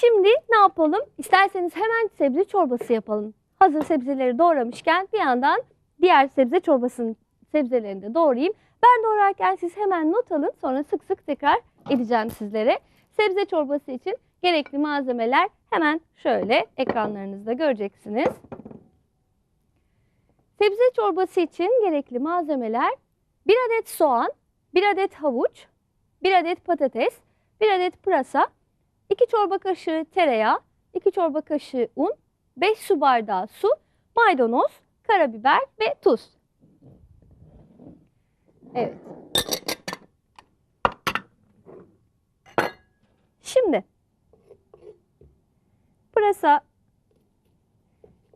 Şimdi ne yapalım? İsterseniz hemen sebze çorbası yapalım. Hazır sebzeleri doğramışken bir yandan diğer sebze çorbasının sebzelerini de doğrayayım. Ben doğrarken siz hemen not alın. Sonra sık sık tekrar edeceğim sizlere. Sebze çorbası için gerekli malzemeler hemen şöyle ekranlarınızda göreceksiniz. Sebze çorbası için gerekli malzemeler 1 adet soğan, 1 adet havuç, 1 adet patates, 1 adet pırasa, 2 çorba kaşığı tereyağı, 2 çorba kaşığı un, 5 su bardağı su, maydanoz, karabiber ve tuz. Evet. Şimdi pırasa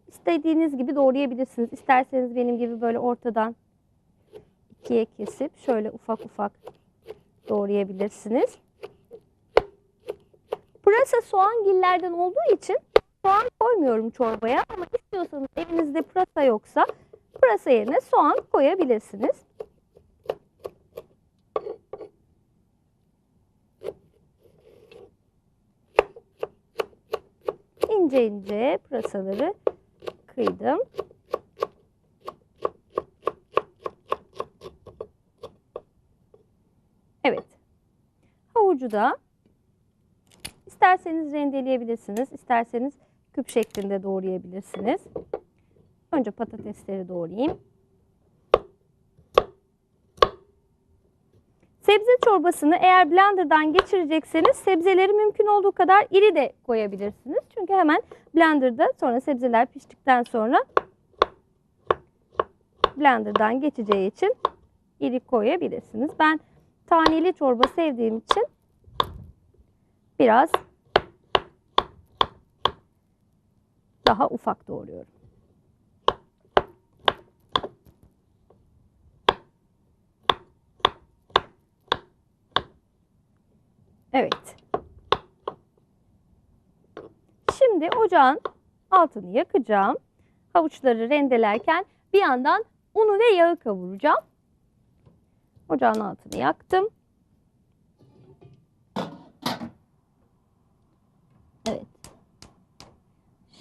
istediğiniz gibi doğrayabilirsiniz. İsterseniz benim gibi böyle ortadan ikiye kesip şöyle ufak ufak doğrayabilirsiniz. Pırasa soğan gillerden olduğu için soğan koymuyorum çorbaya ama istiyorsanız evinizde pırasa yoksa pırasa yerine soğan koyabilirsiniz. İnce ince pırasaları kıydım. Evet. Havucu da isterseniz rendeleyebilirsiniz, isterseniz küp şeklinde doğrayabilirsiniz. Önce patatesleri doğrayayım. Sebze çorbasını eğer blenderdan geçirecekseniz sebzeleri mümkün olduğu kadar iri de koyabilirsiniz. Çünkü hemen blenderda sonra sebzeler piştikten sonra blenderdan geçeceği için iri koyabilirsiniz. Ben taneli çorba sevdiğim için biraz daha ufak doğruyorum. Evet. Şimdi ocağın altını yakacağım. Havuçları rendelerken bir yandan unu ve yağı kavuracağım. Ocağın altını yaktım. Evet.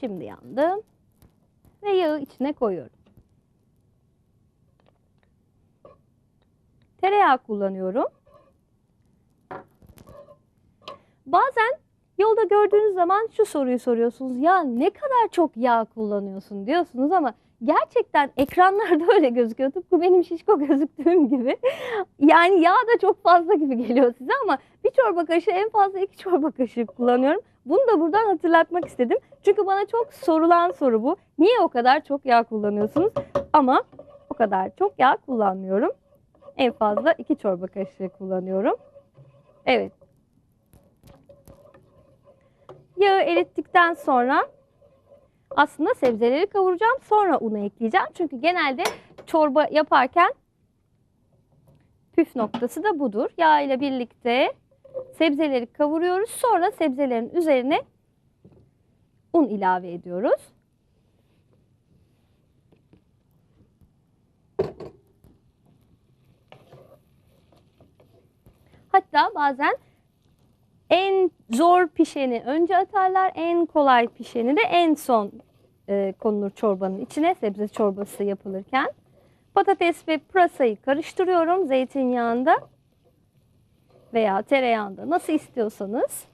Şimdi yandı. Ve yağı içine koyuyorum. Tereyağı kullanıyorum. Bazen yolda gördüğünüz zaman şu soruyu soruyorsunuz. Ya ne kadar çok yağ kullanıyorsun diyorsunuz ama gerçekten ekranlarda öyle gözüküyor. Tıpkı benim şişko gözüktüğüm gibi. Yani yağ da çok fazla gibi geliyor size ama bir çorba kaşığı en fazla iki çorba kaşığı kullanıyorum. Bunu da buradan hatırlatmak istedim. Çünkü bana çok sorulan soru bu. Niye o kadar çok yağ kullanıyorsunuz? Ama o kadar çok yağ kullanmıyorum. En fazla iki çorba kaşığı kullanıyorum. Evet. Yağı erittikten sonra aslında sebzeleri kavuracağım. Sonra unu ekleyeceğim. Çünkü genelde çorba yaparken püf noktası da budur. Yağ ile birlikte sebzeleri kavuruyoruz. Sonra sebzelerin üzerine un ilave ediyoruz. Hatta bazen en zor pişeni önce atarlar, en kolay pişeni de en son e, konulur çorbanın içine sebze çorbası yapılırken. Patates ve pırasayı karıştırıyorum zeytinyağında veya tereyağında nasıl istiyorsanız.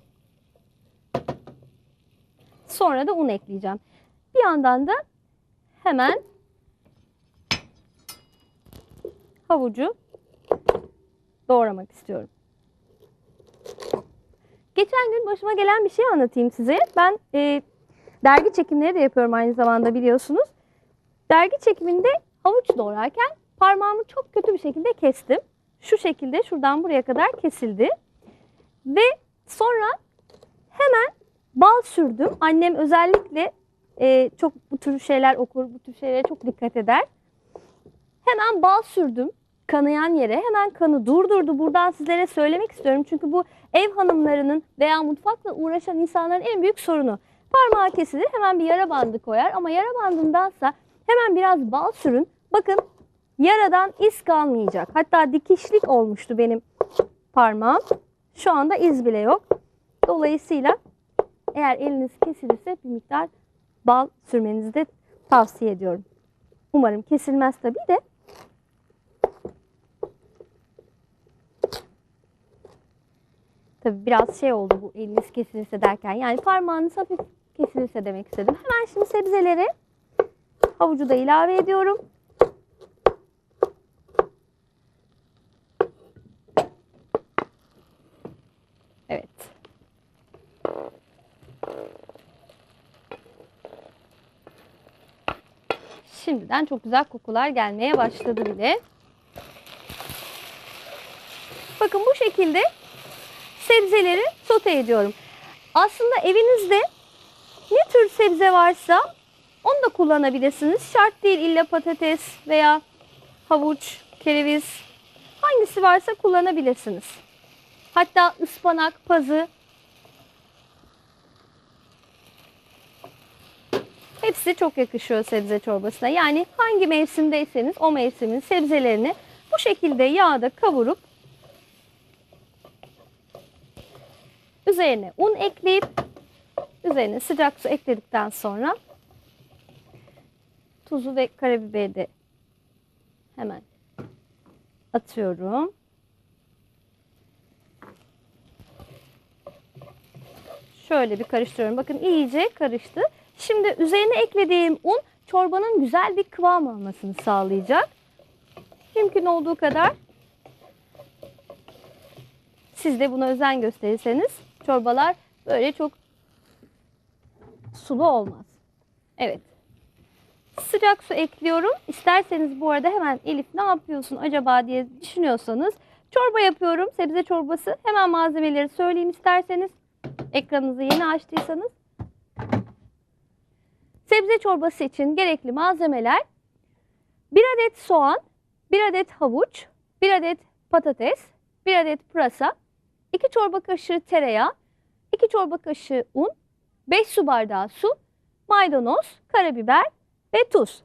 Sonra da un ekleyeceğim. Bir yandan da hemen havucu doğramak istiyorum. Geçen gün başıma gelen bir şey anlatayım size. Ben e, dergi çekimleri de yapıyorum aynı zamanda biliyorsunuz. Dergi çekiminde havuç doğrarken parmağımı çok kötü bir şekilde kestim. Şu şekilde şuradan buraya kadar kesildi. Ve sonra hemen bal sürdüm. Annem özellikle e, çok bu tür şeyler okur, bu tür şeylere çok dikkat eder. Hemen bal sürdüm kanayan yere hemen kanı durdurdu. Buradan sizlere söylemek istiyorum. Çünkü bu ev hanımlarının veya mutfakla uğraşan insanların en büyük sorunu. Parmağı kesilir hemen bir yara bandı koyar ama yara bandındansa hemen biraz bal sürün. Bakın yaradan iz kalmayacak. Hatta dikişlik olmuştu benim parmağım. Şu anda iz bile yok. Dolayısıyla eğer eliniz kesilirse bir miktar bal sürmenizi de tavsiye ediyorum. Umarım kesilmez tabii de. Tabii biraz şey oldu bu eliniz kesilirse derken. Yani parmağınız hafif kesilirse demek istedim. Hemen şimdi sebzeleri havucu da ilave ediyorum. Evet. Şimdiden çok güzel kokular gelmeye başladı bile. Bakın bu şekilde sebzeleri sote ediyorum. Aslında evinizde ne tür sebze varsa onu da kullanabilirsiniz. Şart değil illa patates veya havuç, kereviz hangisi varsa kullanabilirsiniz. Hatta ıspanak, pazı hepsi çok yakışıyor sebze çorbasına. Yani hangi mevsimdeyseniz o mevsimin sebzelerini bu şekilde yağda kavurup üzerine un ekleyip üzerine sıcak su ekledikten sonra tuzu ve karabiberi de hemen atıyorum. Şöyle bir karıştırıyorum. Bakın iyice karıştı. Şimdi üzerine eklediğim un çorbanın güzel bir kıvam almasını sağlayacak. Mümkün olduğu kadar siz de buna özen gösterirseniz çorbalar böyle çok sulu olmaz. Evet. Sıcak su ekliyorum. İsterseniz bu arada hemen Elif ne yapıyorsun acaba diye düşünüyorsanız çorba yapıyorum. Sebze çorbası. Hemen malzemeleri söyleyeyim isterseniz. Ekranınızı yeni açtıysanız. Sebze çorbası için gerekli malzemeler 1 adet soğan, 1 adet havuç, 1 adet patates, 1 adet pırasa, 2 çorba kaşığı tereyağı, 2 çorba kaşığı un, 5 su bardağı su, maydanoz, karabiber ve tuz.